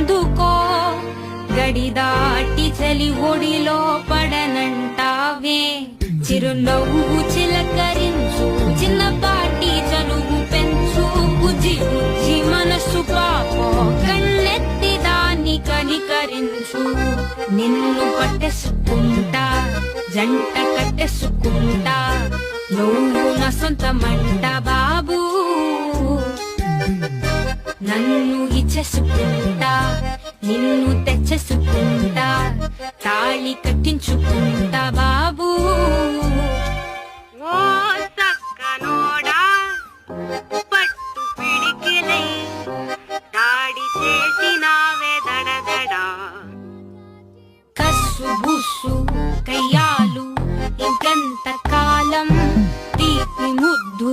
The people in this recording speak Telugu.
ఎందుకో గడి దాటి చలి ఒడిలో పడనంటావే చిరునవ్వు చిలకరించు చిన్నపాటి చనువు పెంచు బుజ్జి బుజ్జి మనసు పాపో. కన్నెత్తి దాన్ని కనికరించు. నిన్ను పట్టేసుకుంటా జంట కట్టేసుకుంటా. నువ్వు నా సొంతమంట నన్ను ఇచ్చేసుకుంటా నిన్ను తెచ్చేసుకుంటా తాళి కట్టించుకుంటా బాబు. బుస్సు కయ్యాలు ఇంకంత కాలం తీపి ముద్దు